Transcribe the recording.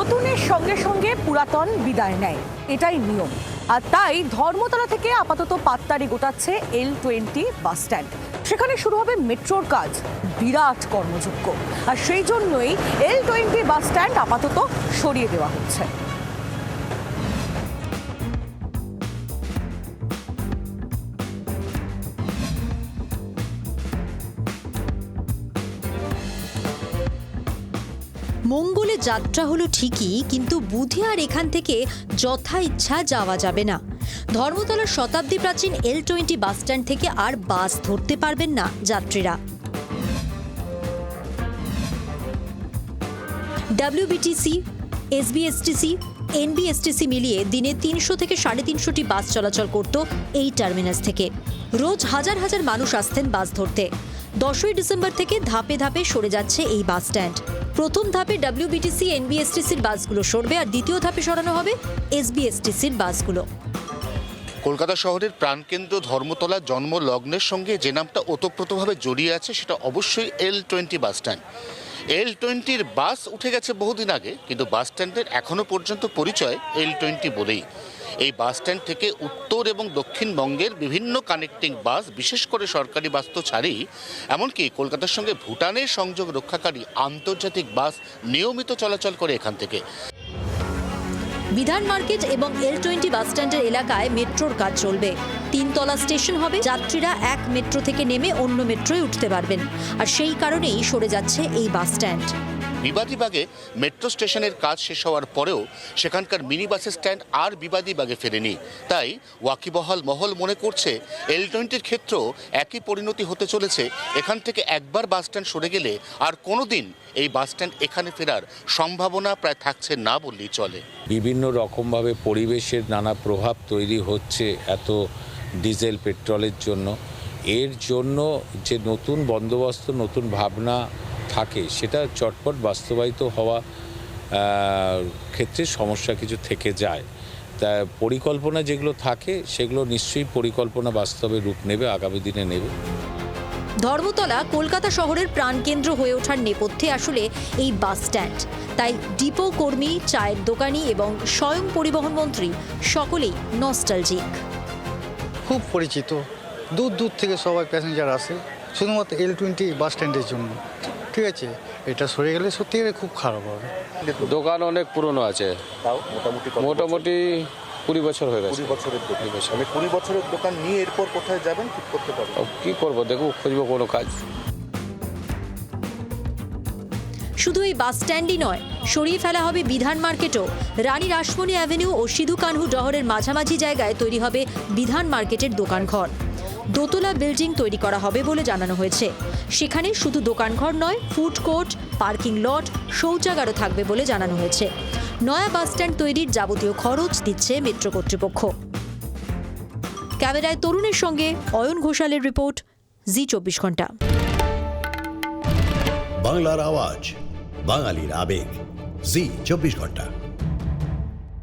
নতুনের সঙ্গে সঙ্গে পুরাতন বিদায় নেয়। এটাই নিয়ম। আর তাই ধর্মতলা থেকে আপাতত পাত্তারি গোটাচ্ছে এল টোয়েন্টি বাস স্ট্যান্ড সেখানে শুরু হবে মেট্রোর কাজ, বিরাট কর্মযোগ্য আর সেই জন্যই এল টোয়েন্টি বাস স্ট্যান্ড আপাতত সরিয়ে দেওয়া হচ্ছে। মঙ্গলে যাত্রা হলো ঠিকই, কিন্তু বুধে আর এখান থেকে যথা ইচ্ছা যাওয়া যাবে না। ধর্মতলার শতাব্দী প্রাচীন এল টোয়েন্টি বাসস্ট্যান্ড থেকে আর বাস ধরতে পারবেন না যাত্রীরা। ডাব্লিউবিটিসি এসবিএসটিসি এনবিএসটিসি মিলিয়ে দিনে তিনশো থেকে সাড়ে তিনশোটি বাস চলাচল করত এই টার্মিনাস থেকে। রোজ হাজার হাজার মানুষ আসতেন বাস ধরতে। দশই ডিসেম্বর থেকে ধাপে ধাপে সরে যাচ্ছে এই বাস স্ট্যান্ড প্রথম ধাপে ডাব্লিউবিটিসি এনবিএসটিসির বাসগুলো সরবে আর দ্বিতীয় ধাপে সরানো হবে এসবিএসটিসির বাসগুলো। কলকাতা শহরের প্রাণকেন্দ্র ধর্মতলা জন্ম লগ্নের সঙ্গে যে নামটা ওতপ্রোতভাবে জড়িয়ে আছে, সেটা অবশ্যই এল টোয়েন্টি বাস স্ট্যান্ড এল টোয়েন্টির বাস উঠে গেছে বহুদিন আগে, কিন্তু বাস স্ট্যান্ডের এখনও পর্যন্ত পরিচয় এল টোয়েন্টি বলেই। এই বাস স্ট্যান্ড থেকে উত্তর এবং দক্ষিণবঙ্গের বিভিন্ন কানেক্টিং বাস বিশেষ করে সরকারি বাস তো ছাড়েই, এমনকি কলকাতার সঙ্গে ভুটানের সংযোগ রক্ষাকারী আন্তর্জাতিক বাস নিয়মিত চলাচল করে এখান থেকে। বিধান মার্কেট এবং এল টোয়েন্টি বাস স্ট্যান্ডের এলাকায় মেট্রোর কাজ চলবে। তিনতলা স্টেশন হবে, যাত্রীরা এক মেট্রো থেকে নেমে অন্য মেট্রোয় উঠতে পারবেন। আর সেই কারণেই সরে যাচ্ছে এই বাস স্ট্যান্ড। বিবাদীবাগে মেট্রো স্টেশনের কাজ শেষ হওয়ার পরেও সেখানকার মিনি বাসের স্ট্যান্ড আর বিবাদীবাগে ফেরেনি। তাই ওয়াকিবহাল মহল মনে করছে এল টোয়েন্টির ক্ষেত্রেও একই পরিণতি হতে চলেছে। এখান থেকে একবার বাস স্ট্যান্ড সরে গেলে আর কোনো দিন এই বাস স্ট্যান্ড এখানে ফেরার সম্ভাবনা প্রায় থাকছে না বললেই চলে। বিভিন্ন রকমভাবে পরিবেশের নানা প্রভাব তৈরি হচ্ছে এত ডিজেল, পেট্রোলের জন্য। এর জন্য যে নতুন বন্দোবস্ত, নতুন ভাবনা থাকে সেটা চটপট বাস্তবায়িত হওয়া ক্ষেত্রে সমস্যা কিছু থেকে যায়। তা পরিকল্পনা যেগুলো থাকে সেগুলো নিশ্চয়ই পরিকল্পনা বাস্তবে রূপ নেবে আগামী দিনে নেবে। ধর্মতলা কলকাতা শহরের প্রাণকেন্দ্র হয়ে ওঠার নেপথ্যে আসলে এই বাস স্ট্যান্ড। তাই ডিপো কর্মী চায়ের দোকানি এবং স্বয়ং পরিবহন মন্ত্রী সকলেই নস্টালজিক। খুব পরিচিত। দূর দূর থেকে সবাই প্যাসেঞ্জার আসে শুধুমাত্র এল টোয়েন্টি বাস স্ট্যান্ডের জন্য। ঠিক আছে এটা সরে গেলে সত্যি খুব খারাপ হবে। দোকান অনেক পুরনো আছে। তাও মোটামুটি মোটামুটি কুড়ি বছর হয়ে গেছে। বছরের দোকান। আমি কুড়ি বছরের দোকান নিয়ে এরপর কোথায় যাবেন ঠিক করতে পারবেন? ও, কি করব? দেখো খুঁজবো কোনো কাজ। শুধু এই বাস স্ট্যান্ডই নয় সরিয়ে ফেলা হবে বিধান মার্কেটও। রানী রাসমণি অ্যাভিনিউ ও সিধু কানহু ডহরের মাঝামাঝি জায়গায় তৈরি হবে বিধান মার্কেটের দোকানঘর। দোতলা বিল্ডিং তৈরি করা হবে বলে জানানো হয়েছে। সেখানে শুধু দোকানঘর নয়, ফুড কোর্ট, পার্কিং লট, শৌচাগারও থাকবে বলে জানানো হয়েছে। নয়া বাস স্ট্যান্ড তৈরির যাবতীয় খরচ দিচ্ছে মেট্রো কর্তৃপক্ষ। ক্যামেরায় তরুণের সঙ্গে অয়ন ঘোষালের রিপোর্ট, জি চব্বিশ ঘণ্টা। বাংলার আওয়াজ, বাঙালির আবেগ, জি চব্বিশ ঘণ্টা।